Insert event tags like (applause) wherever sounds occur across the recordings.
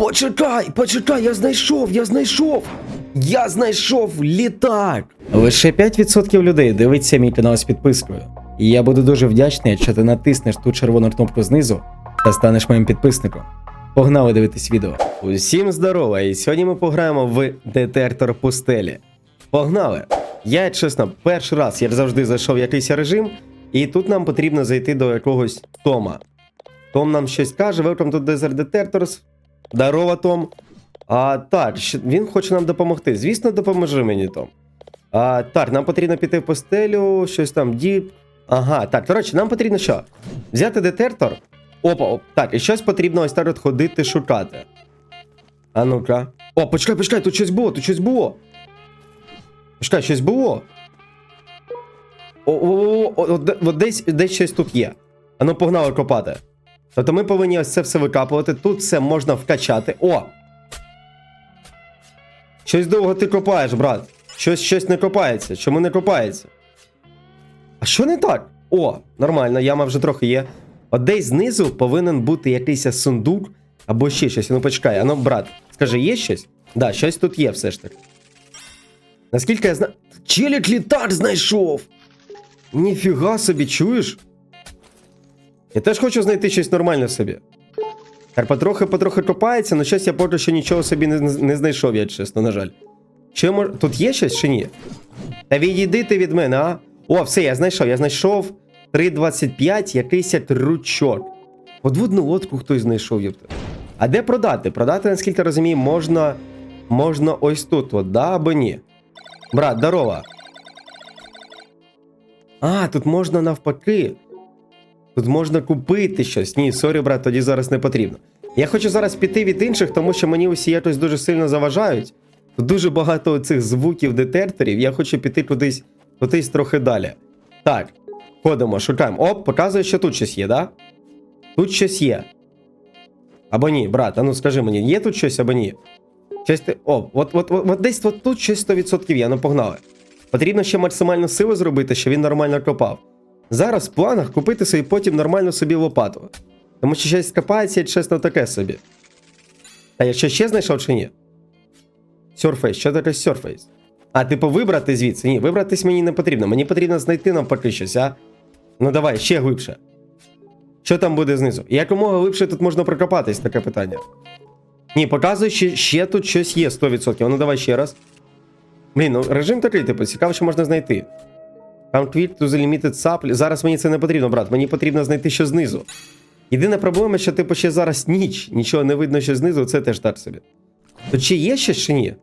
Почекай, почекай, я знайшов, я знайшов. Я знайшов літак. Лише 5% людей дивиться мій канал з підпискою. І я буду дуже вдячний, якщо ти натиснеш ту червону кнопку знизу та станеш моїм підписником. Погнали дивитись відео. Усім здорово, і сьогодні ми пограємо в детектор пустелі. Погнали! Я, чесно, перший раз я завжди зайшов в якийсь режим, і тут нам потрібно зайти до якогось Тома. Том нам щось каже, welcome to Desert Detectors. Здорово, Том. А, так, він хоче нам допомогти. Звісно, допоможи мені, Том. А, так, нам потрібно піти в постелю, щось там діп. Ага, так, коротше, нам потрібно що? Взяти детектор. Опа, оп, так, і щось потрібно ось так от ходити шукати. А ну-ка. О, почекай, почекай, тут щось було, тут щось було. Почекай, щось було. О, о, о, о, о, де- от десь, десь щось тут є. А ну погнали копати. Тобто ми повинні ось це все викапувати. Тут все можна вкачати. О! Щось довго ти копаєш, брат. Щось щось не копається. Чому не копається? А що не так? О, нормально, яма вже трохи є. От десь знизу повинен бути якийсь сундук або ще щось. Ну почекай, а ну, брат, скажи, є щось? Да, щось тут є все ж таки. Наскільки я знаю. Челік літак знайшов! Ніфіга собі, чуєш? Я теж хочу знайти щось нормальне собі. Так, потрохи потрохи копається, але щось я поки що нічого собі не, не знайшов, я чесно, на жаль. Чи мож... Тут є щось чи ні? Та відійди ти від мене, а? О, все, я знайшов. Я знайшов 3.25, якийсь крючок. Подводну лодку хтось знайшов, юпта. А де продати? Продати, наскільки розумію, можна. Можна ось тут, от, да або ні. Брат, здорово. А, тут можна навпаки. Тут можна купити щось. Ні, сорі, брат, тоді зараз не потрібно. Я хочу зараз піти від інших, тому що мені усі якось дуже сильно заважають. Тут дуже багато цих звуків детекторів. Я хочу піти кудись, кудись трохи далі. Так, ходимо, шукаємо. Оп, показує, що тут щось є, да? Тут щось є. Або ні, брат, а ну скажи мені, є тут щось або ні? Щось ти. О, от, от, от, от десь от тут щось 100% є, ну погнали. Потрібно ще максимальну силу зробити, щоб він нормально копав. Зараз в планах купити собі потім нормально собі лопату. Тому що щось копається, чесно, таке собі. А я ще знайшов чи ні? Surface, що таке Surface? А, типу, вибрати звідси? Ні, вибратись мені не потрібно. Мені потрібно знайти навпаки щось, а? Ну давай, ще глибше. Що там буде знизу? Якомога глибше тут можна прокопатись, таке питання. Ні, показує, що ще тут щось є 100%. Ну давай ще раз. Блін, ну режим такий, типу, цікаво, що можна знайти. Complete to the limited supply. Зараз мені це не потрібно, брат. Мені потрібно знайти що знизу. Єдина проблема, що типу ще зараз ніч, нічого не видно, що знизу, це теж так собі. То чи є щось чи ні?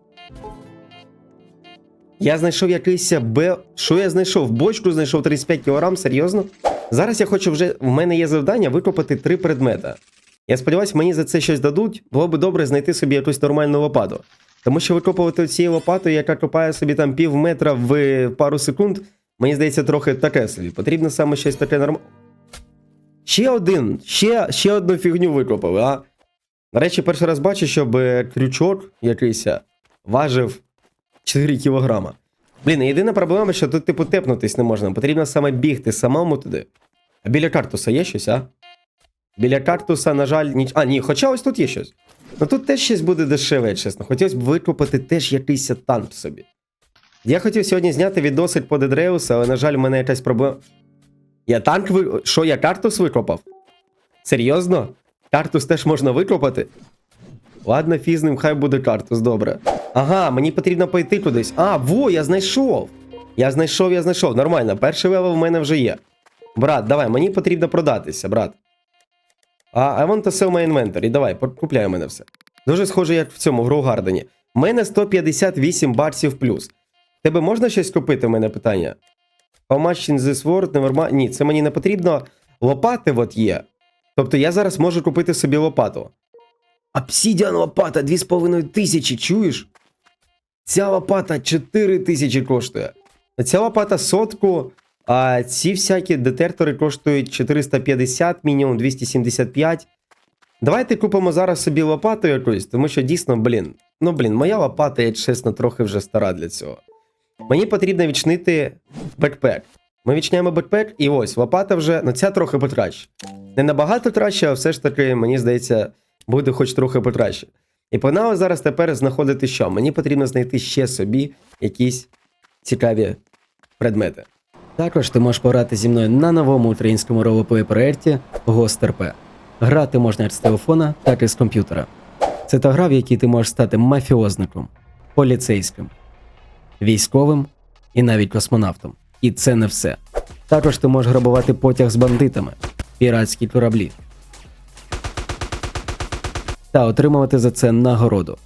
Я знайшов якийсь Б. Що я знайшов? Бочку знайшов 35 кг, серйозно? Зараз я хочу вже. В мене є завдання викопати три предмета. Я сподіваюся, мені за це щось дадуть. Було би добре знайти собі якусь нормальну лопату. Тому що викопувати цією лопатою, яка копає собі там пів метра в пару секунд, мені здається, трохи таке собі. Потрібно саме щось таке нормальне. Ще один, ще, ще одну фігню викопали, а? До речі, перший раз бачу, щоб е, крючок якийсь е, важив 4 кілограма. Блін, єдина проблема, що тут, типу, тепнутись не можна. Потрібно саме бігти самому туди. А біля картуса є щось, а? Біля картуса, на жаль, ніч. А, ні, хоча ось тут є щось. Ну тут теж щось буде дешеве, чесно. Хотілося б викопати теж якийсь танк собі. Я хотів сьогодні зняти відосик по Дедреусу, але, на жаль, у мене якась проблема. Я танк ви. Що, я картус викопав? Серйозно? Картус теж можна викопати? Ладно, фізним, хай буде картус, добре. Ага, мені потрібно пойти кудись. А, во, я знайшов. Я знайшов, я знайшов. Нормально, перший левел в мене вже є. Брат, давай, мені потрібно продатися, брат. А I want to sell my inventory. Давай, купляй у мене все. Дуже схоже, як в цьому в Гроугардені. У мене 158 баксів плюс. Тебе можна щось купити? У мене питання. How much in this. Ні, це мені не потрібно. Лопати от є. Тобто я зараз можу купити собі лопату. Обсідіан лопата 2,5 тисячі, чуєш? Ця лопата 4 тисячі коштує. Ця лопата сотку, а ці всякі детектори коштують 450, мінімум 275. Давайте купимо зараз собі лопату якусь, тому що дійсно, блін. Ну, блін, моя лопата, я чесно, трохи вже стара для цього. Мені потрібно відчинити бекпек. Ми відчиняємо бекпек, і ось лопата вже, ну ця трохи покраще. Не набагато краще, а все ж таки, мені здається, буде хоч трохи покраще. І погнали зараз тепер знаходити що? Мені потрібно знайти ще собі якісь цікаві предмети. Також ти можеш пограти зі мною на новому українському ролеплей проєкті RP. Грати можна як з телефона, так і з комп'ютера. Це та гра, в якій ти можеш стати мафіозником, поліцейським, військовим і навіть космонавтом. І це не все. Також ти можеш грабувати потяг з бандитами, піратські кораблі та отримувати за це нагороду.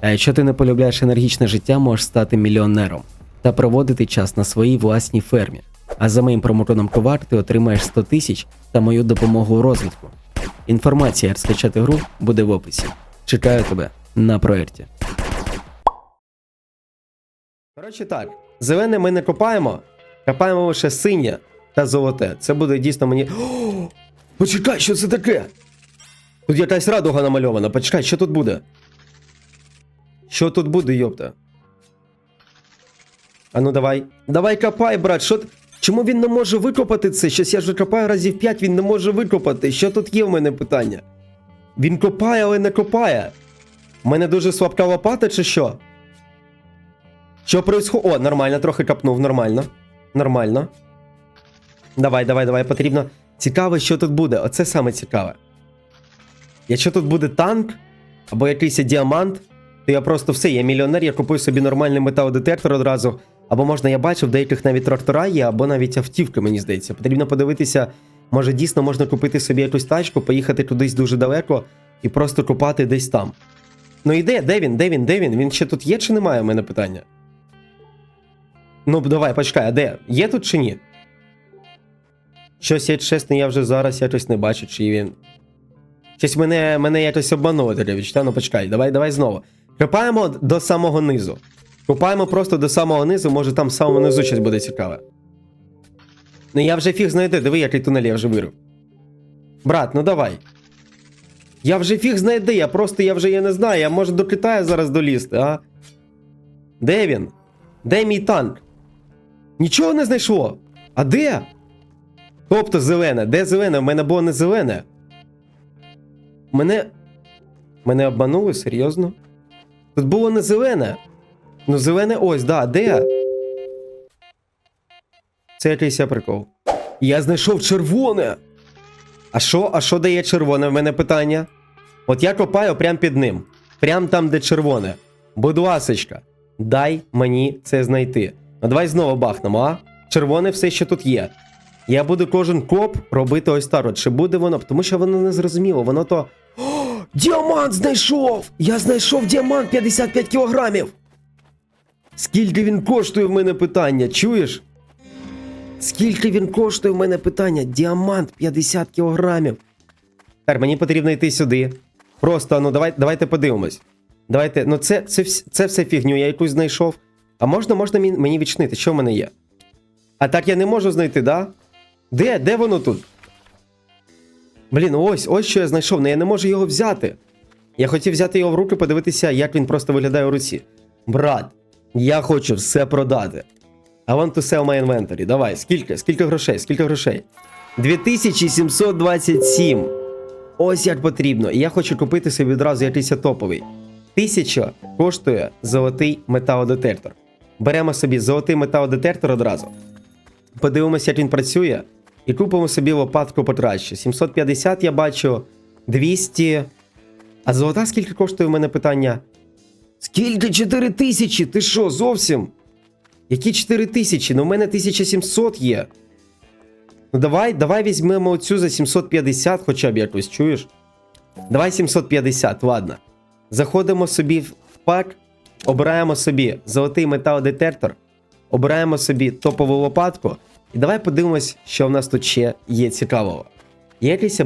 А якщо ти не полюбляєш енергічне життя, можеш стати мільйонером та проводити час на своїй власній фермі. А за моїм промокодом ковар ти отримаєш 100 тисяч та мою допомогу у розвитку. Інформація, як скачати гру, буде в описі. Чекаю тебе на проєкті. Коротше так, зелене ми не копаємо, копаємо лише синє та золоте. Це буде дійсно мені. О, почекай, що це таке? Тут якась радуга намальована. Почекай, що тут буде? Що тут буде, йопта? А ну давай. Давай копай, брат. Що... Чому він не може викопати це? Щось я вже копаю разів 5, він не може викопати. Що тут є в мене питання? Він копає, але не копає. У мене дуже слабка лопата, чи що? Що происходить? О, нормально, трохи копнув, нормально. Нормально. Давай, давай, давай, потрібно. Цікаво, що тут буде. Оце саме цікаве. Якщо тут буде танк або якийсь діамант, то я просто все, я мільйонер, я купую собі нормальний металодетектор одразу. Або можна, я бачив, деяких навіть трактора є, або навіть автівки, мені здається. Потрібно подивитися, може дійсно можна купити собі якусь тачку, поїхати кудись дуже далеко і просто купати десь там. Ну і? Де він? Де він? Де він? Він ще тут є чи немає? У мене питання. Ну, давай, почекай, а де? Є тут чи ні? Щось, я чесно, я вже зараз якось не бачу, чи він. Щось мене, мене якось обмануло таке відчуття. Ну почекай, давай, давай знову. Копаємо до самого низу. Копаємо просто до самого низу, може там в самому низу щось буде цікаве. Ну я вже фіг знайде, диви, який тунель я вже вирив. Брат, ну давай. Я вже фіг знайде, я просто я вже я не знаю, я можу до Китаю зараз долізти, а? Де він? Де мій танк? Нічого не знайшло. А де? Тобто зелене, де зелене? У мене було не зелене. Мене. Мене обманули, серйозно? Тут було не зелене. Ну, зелене ось, да, де? Це якийсь я прикол. Я знайшов червоне. А що, а що дає червоне? В мене питання. От я копаю прямо під ним. Прям там, де червоне. Будь ласочка, дай мені це знайти. Ну давай знову бахнемо, а? Червоне все ще тут є. Я буду кожен коп робити ось так. Чи буде воно? Тому що воно не зрозуміло. Воно то. О, діамант знайшов! Я знайшов діамант 55 кілограмів. Скільки він коштує в мене питання, чуєш? Скільки він коштує в мене питання? Діамант 50 кілограмів. Так, мені потрібно йти сюди. Просто, ну давай, давайте подивимось. Давайте, ну це, це, це все фігню, я якусь знайшов. А можна, можна мені- відчинити, що в мене є? А так я не можу знайти, да? Де? Де воно тут? Блін, ось, ось що я знайшов, але я не можу його взяти. Я хотів взяти його в руки, подивитися, як він просто виглядає у руці. Брат, я хочу все продати. I want to sell my inventory. Давай, скільки? Скільки грошей? Скільки грошей? 2727. Ось як потрібно. І я хочу купити собі одразу якийсь топовий. Тисяча коштує золотий металодетектор. Беремо собі золотий металодетектор одразу. Подивимося, як він працює. І купимо собі лопатку покраще. 750 я бачу, 200. А золота скільки коштує в мене питання? Скільки 4 тисячі? Ти що, зовсім? Які 4 тисячі? Ну в мене 1700 є. Ну давай, давай візьмемо оцю за 750 хоча б якось, чуєш? Давай 750, ладно. Заходимо собі в пак, обираємо собі золотий металодетектор, обираємо собі топову лопатку. І давай подивимось, що в нас тут ще є цікавого. Є якийсь.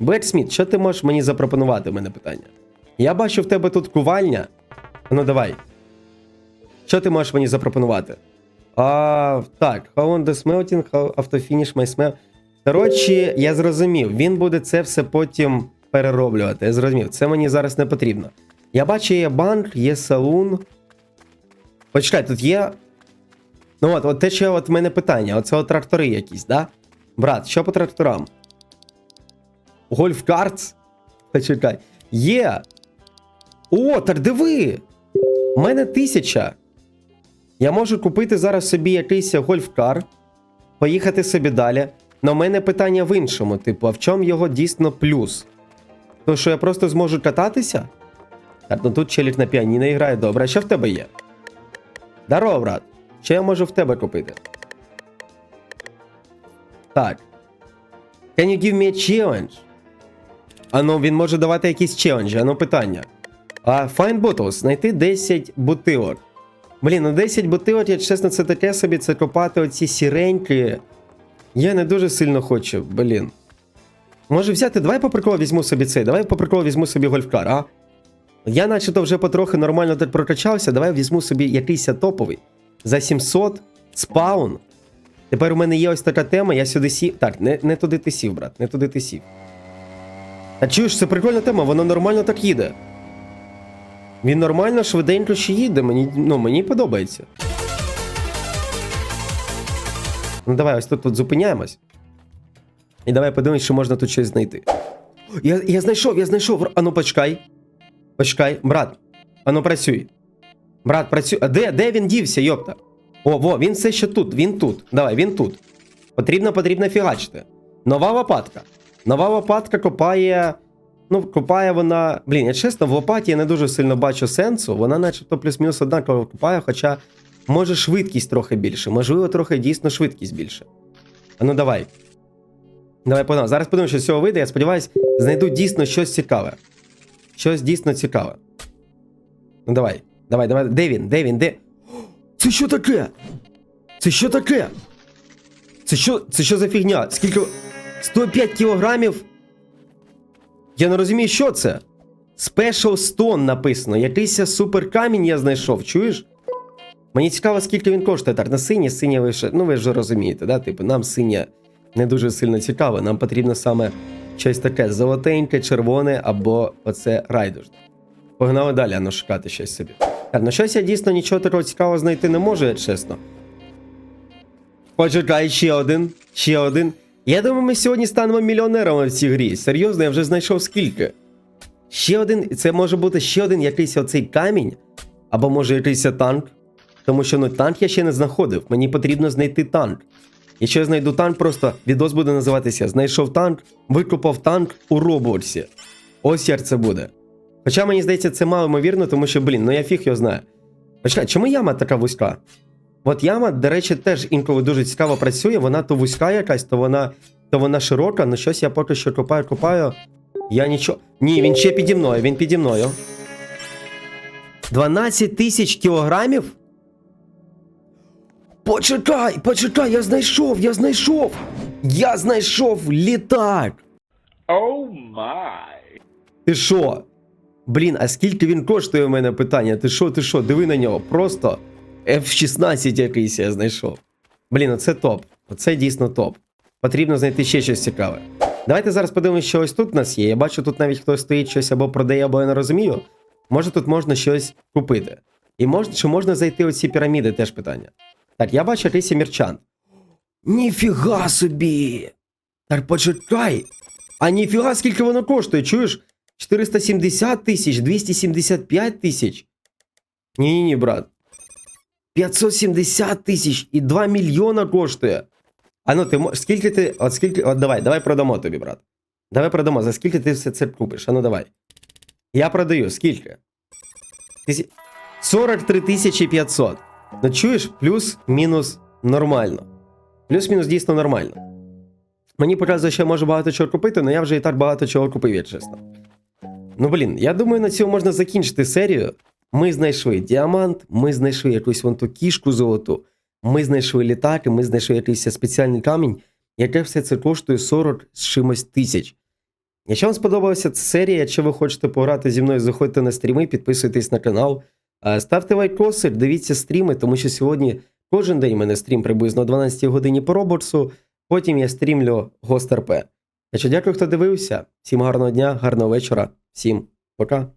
Бетсміт, що ти можеш мені запропонувати? У мене питання. Я бачу в тебе тут кувальня. Ну давай. Що ти можеш мені запропонувати? А, так, how on the smelting, how finish my smell. Коротше, я зрозумів, він буде це все потім перероблювати. Я зрозумів, це мені зараз не потрібно. Я бачу, є банк, є салун. Почекай, тут є. Ну от, от те, що от в мене питання, оце от трактори якісь, да? Брат, що по тракторам? Гольф картс? (laughs) Почекай. Є! О, так диви! У мене тисяча. Я можу купити зараз собі якийсь гольфкар, поїхати собі далі. Но в мене питання в іншому: типу, а в чому його дійсно плюс? То, що я просто зможу кататися? Ну тут челік на піаніно грає, добре. Що в тебе є? Здорово, брат. Що я можу в тебе купити? Так. Can you give me a challenge? А ну, він може давати якісь челенджі, а ну питання. А Find Bottles, знайти 10 бутилок. Блін, ну 10 бутилок, я чесно, це таке собі, це копати оці сіренькі. Я не дуже сильно хочу, блін. Може взяти, давай по приколу візьму собі цей, давай по приколу візьму собі гольфкар, а? Я начебто вже потрохи нормально так прокачався, давай візьму собі якийсь топовий. За 700 спаун. Тепер у мене є ось така тема, я сюди сів. Так, не, не туди ти сів, брат, не туди ти сів. А чуєш, це прикольна тема, воно нормально так їде. Він нормально, швиденько ще їде, мені, ну, мені подобається. Ну давай ось тут, тут зупиняємось. І давай подивимось, що можна тут щось знайти. Я, я знайшов, я знайшов. Ану, почекай. Почекай, брат. Ану, працюй. Брат, працюй. А де, де він дівся, йопта? О, во, він все ще тут, він тут. Давай, він тут. Потрібно, потрібно фігачити. Нова лопатка. Нова лопатка копає. Ну, копає вона. Блін, я чесно, в лопаті я не дуже сильно бачу сенсу. Вона начебто плюс-мінус однаково копає, хоча може швидкість трохи більше. Можливо, трохи дійсно швидкість більше. А ну давай. Давай погнали. Зараз подивимося, що з цього вийде. Я сподіваюся, знайду дійсно щось цікаве. Щось дійсно цікаве. Ну давай. Давай, давай. Де він? Де він? Де? Це що таке? Це що таке? Це що, це що за фігня? Скільки. 105 кілограмів? Я не розумію, що це. Special Stone написано. Якийсь супер камінь я знайшов, чуєш? Мені цікаво, скільки він коштує. Так, на синє, синє ви. Ну ви ж розумієте, да? Типу, нам синє не дуже сильно цікаво. Нам потрібно саме щось таке золотеньке, червоне або оце райдужне. Погнали далі, а ну шукати щось собі. Так, ну щось я дійсно нічого такого цікавого знайти не можу, я чесно. Почекай, ще один, ще один. Я думаю, ми сьогодні станемо мільйонерами в цій грі. Серйозно, я вже знайшов скільки. Ще один, це може бути ще один якийсь оцей камінь, або може якийсь танк. Тому що ну танк я ще не знаходив. Мені потрібно знайти танк. Якщо я знайду танк, просто відос буде називатися Знайшов танк, викопав танк у Роблоксі. Ось як це буде. Хоча мені здається, це мало ймовірно, тому що, блін, ну я фіг його знаю. Почекай, чому яма така вузька? От яма, до речі, теж інколи дуже цікаво працює, вона то вузька якась, то вона то вона широка, ну щось я поки що копаю, копаю. Я нічого. Ні, він ще піді мною, він піді мною. 12 тисяч кілограмів? Почекай, почекай, я знайшов, я знайшов! Я знайшов літак! Oh my. Ти що? Блін, а скільки він коштує у мене питання? Ти що, ти що? Диви на нього. Просто F16 якийсь я знайшов. Блін, оце топ. Оце дійсно топ. Потрібно знайти ще щось цікаве. Давайте зараз подивимося, що ось тут у нас є. Я бачу, тут навіть хтось стоїть щось або продає, або я не розумію. Може тут можна щось купити. І мож, чи можна зайти у ці піраміди, теж питання. Так, я бачу якийсь мерчант. Ніфіга собі! Так почекай! А ніфіга, скільки воно коштує, чуєш? 470 тисяч, 275 тисяч. Ні-ні-ні, брат. 570 тисяч і 2 мільйона коштує. А ну ти мо- скільки ти. От скільки. От давай, давай продамо тобі, брат. Давай продамо. За скільки ти все це купиш? А ну давай. Я продаю, скільки? Тисяч... 43 тисячі 500. Ну чуєш, плюс-мінус нормально. Плюс-мінус дійсно нормально. Мені показує, що я можу багато чого купити, але я вже і так багато чого купив, я чесно. Ну блін, я думаю, на цьому можна закінчити серію. Ми знайшли діамант, ми знайшли якусь вон ту кішку золоту, ми знайшли літак, ми знайшли якийсь спеціальний камінь, яке все це коштує 40 з чимось тисяч. Якщо вам сподобалася ця серія, якщо ви хочете пограти зі мною, заходьте на стріми, підписуйтесь на канал, ставте лайкоси, дивіться стріми, тому що сьогодні кожен день у мене стрім приблизно о 12 годині по роборсу, потім я стрімлю Гост РП. Так що дякую, хто дивився. Всім гарного дня, гарного вечора, всім пока.